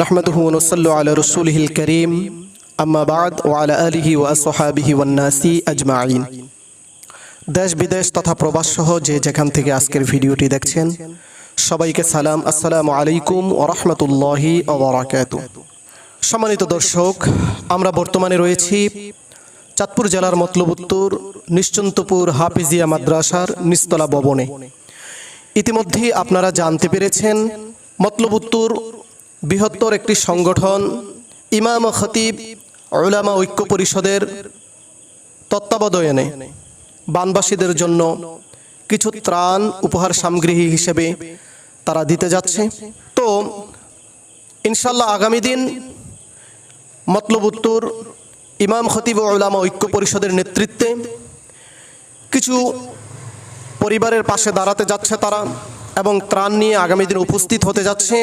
নাহমাদুহু ওনসল্লু আলা রসুলহিল করিম আম্মাবাদ ও আলা আলিহি ওয়া সোহাবিহি ওয়ান্নাসি দেশ বিদেশ তথা প্রবাস সহ যে যেখান থেকে আজকের ভিডিওটি দেখছেন, সবাইকে সালাম, আসসালামু আলাইকুম ও রহমতুল্লাহি সম্মানিত দর্শক, আমরা বর্তমানে রয়েছি চাঁদপুর জেলার মতলব উত্তর নিশ্চন্তপুর হাফিজিয়া মাদ্রাসার নিস্তলা ভবনে। ইতিমধ্যে আপনারা জানতে পেরেছেন মতলব বৃহত্তর একটি সংগঠন, ইমাম খতিব ওলামা ঐক্য পরিষদের তত্ত্বাবধানে বানবাসীদের জন্য কিছু ত্রাণ উপহার সামগ্রী হিসেবে তারা দিতে যাচ্ছে। তো ইনশাল্লাহ আগামী দিন মতলব উত্তর ইমাম, খতিব ওলামা ঐক্য পরিষদের নেতৃত্বে কিছু পরিবারের পাশে দাঁড়াতে যাচ্ছে তারা এবং ত্রাণ নিয়ে আগামী দিন উপস্থিত হতে যাচ্ছে।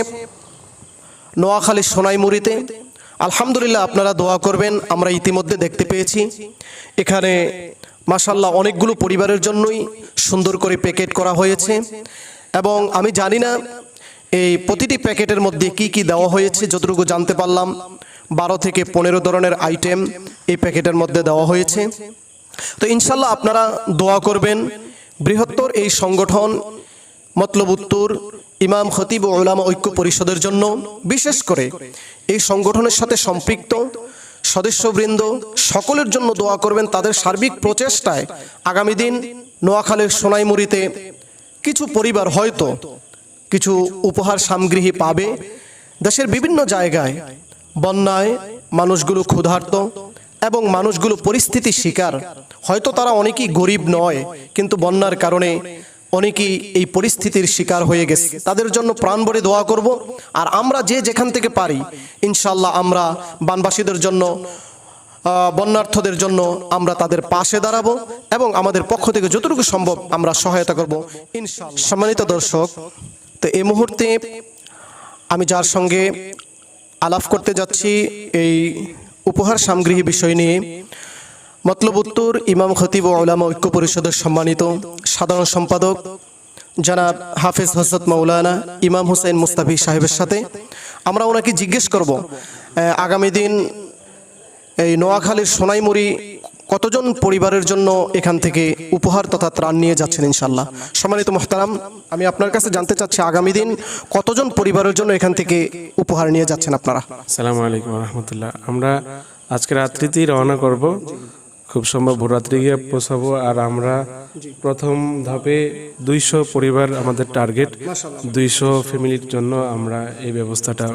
নোয়াখালী সোনাইমুড়িতে। আলহামদুলিল্লাহ আপনারা দোয়া করবেন, আমরা ইতিমধ্যে দেখতে পেয়েছি। এখানে মাসাল্লাহ অনেকগুলো পরিবারের জন্যই সুন্দর করে প্যাকেট করা হয়েছে। এবং আমি জানি না এই প্রতিটি প্যাকেটের মধ্যে কি কি দেওয়া হয়েছে, যতটুকু জানতে পারলাম, বারো থেকে পনেরো ধরনের আইটেম এই প্যাকেটের মধ্যে দেওয়া হয়েছে। তো ইনশাল্লাহ আপনারা দোয়া করবেন, বৃহত্তর এই সংগঠন, মতলব উত্তর ইমাম খতিব ওলামা ঐক্য পরিষদের জন্য, বিশেষ করে এই সংগঠনের সাথে সম্পৃক্ত সদস্যবৃন্দ সকলের জন্য দোয়া করবেন তাদের সার্বিক প্রচেষ্টায়। আগামী দিন নোয়াখালীর সোনাইমুড়িতে কিছু পরিবার হয়তো কিছু উপহার সামগ্রী পাবে। দেশের বিভিন্ন জায়গায় বন্যায় মানুষগুলো ক্ষুধার্ত এবং মানুষগুলো পরিস্থিতি শিকার। হয়তো তারা অনেকেই গরিব নয়, কিন্তু বন্যার কারণে অনেকেই এই পরিস্থিতির শিকার হয়ে গেছে। তাদের জন্য প্রাণ ভরে দোয়া করব। আর আমরা যে যেখান থেকে পারি ইনশাল্লাহ আমরা বানবাসীদের জন্য বন্যার্থদের জন্য আমরা তাদের পাশে দাঁড়াবো এবং আমাদের পক্ষ থেকে যতটুকু সম্ভব আমরা সহায়তা করব। সম্মানিত দর্শক, তো এই মুহূর্তে আমি যার সঙ্গে আলাপ করতে যাচ্ছি, এই উপহার সামগ্রী বিষয় নিয়ে। মতলব উত্তর ইমাম খতিব ওলামা ঐক্য পরিষদের সম্মানিত সাধারণ সম্পাদক জনাব হাফেজ হজরত মৌলানা ইমাম হুসেন মুস্তাফি সাহেবের সাথে আমরা ওনাকে জিজ্ঞেস করব আগামী দিন এই নোয়াখালীর সোনাইমুড়ি কতজন পরিবারের জন্য এখান থেকে উপহার তথা ত্রাণ নিয়ে যাচ্ছেন ইনশাল্লাহ সম্মানিত মোহতারাম, আমি আপনার কাছে জানতে চাচ্ছি, আগামী দিন কতজন পরিবারের জন্য এখান থেকে উপহার নিয়ে যাচ্ছেন আপনারা? সালামু আলাইকুম রহমতুল্লাহ। আমরা আজকে রাত্রিতেই রওনা করব। খুব সম্ভব ভোরাত্রি গিয়ে পৌঁছাবো। আর আমরা প্রথম ধাপে দুইশো পরিবার আমাদের টার্গেট দুইশো ফ্যামিলির জন্য আমরা এই ব্যবস্থাটা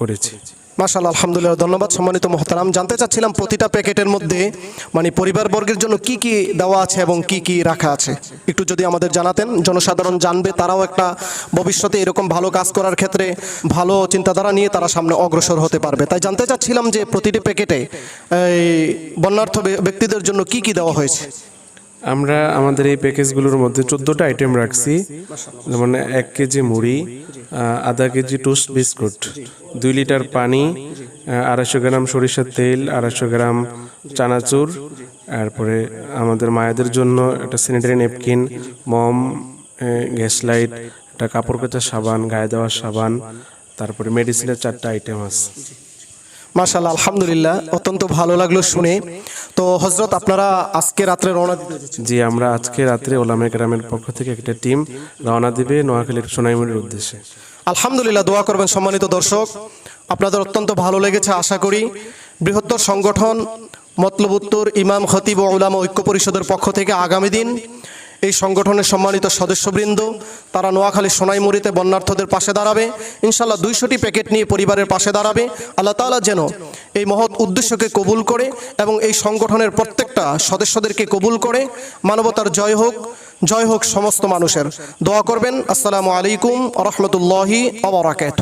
করেছি। মাশাল আলহামদুলিল্লাহ, ধন্যবাদ সম্মানিত মহতারাম। জানতে চাচ্ছিলাম প্রতিটা প্যাকেটের মধ্যে মানে পরিবারবর্গের জন্য কি কি দেওয়া আছে এবং কি কি রাখা আছে? একটু যদি আমাদের জানাতেন, জনসাধারণ জানবে, তারাও একটা ভবিষ্যতে এরকম ভালো কাজ করার ক্ষেত্রে ভালো চিন্তাধারা নিয়ে তারা সামনে অগ্রসর হতে পারবে। তাই জানতে চাচ্ছিলাম যে প্রতিটি প্যাকেটে, এই বন্যার্থ ব্যক্তিদের জন্য কি কি দেওয়া হয়েছে? আমরা আমাদের এই প্যাকেজগুলোর মধ্যে চোদ্দোটা আইটেম রাখছি। যেমন এক কেজি মুড়ি আধা কেজি টোস্ট বিস্কুট দুই লিটার পানি আড়াইশো গ্রাম সরিষার তেল, আড়াইশো গ্রাম চানাচুর, তারপরে আমাদের মায়েদের জন্য একটা স্যানিটারি নেপকিন মম গ্যাস লাইট একটা কাপড় কাচা সাবান, গায়ে দেওয়ার সাবান, তারপরে মেডিসিনের চারটা আইটেম আছে। মাশাল আলহামদুলিল্লাহ অত্যন্ত ভালো লাগল শুনে। তো হজরত আপনারা আজকে রাত্রে রওনা দিতে জি আমরা আজকে রাত্রে ওলামে গ্রামের পক্ষ থেকে একটা টিম রওনা দিবে নোয়াখালীর সোনাইমুড়ির উদ্দেশ্যে। আলহামদুলিল্লাহ দোয়া করবেন সম্মানিত দর্শক। আপনাদের অত্যন্ত ভালো লেগেছে আশা করি। বৃহত্তর সংগঠন মতলব উত্তর ইমাম খতিব ও উলামা ঐক্য পরিষদের পক্ষ থেকে আগামী দিন এই সংগঠনের সম্মানিত সদস্যবৃন্দ, তারা নোয়াখালী সোনাইমুড়িতে বন্যার্থদের পাশে দাঁড়াবে। ইনশাল্লাহ দুইশোটি প্যাকেট নিয়ে পরিবারের পাশে দাঁড়াবে। আল্লাহ তাআলা যেন এই মহৎ উদ্দেশ্যকে কবুল করে এবং এই সংগঠনের প্রত্যেকটা সদস্যদেরকে কবুল করে। মানবতার জয় হোক জয় হোক সমস্ত মানুষের। দোয়া করবেন। আসসালামু আলাইকুম রহমতুল্লাহি আবরাকাত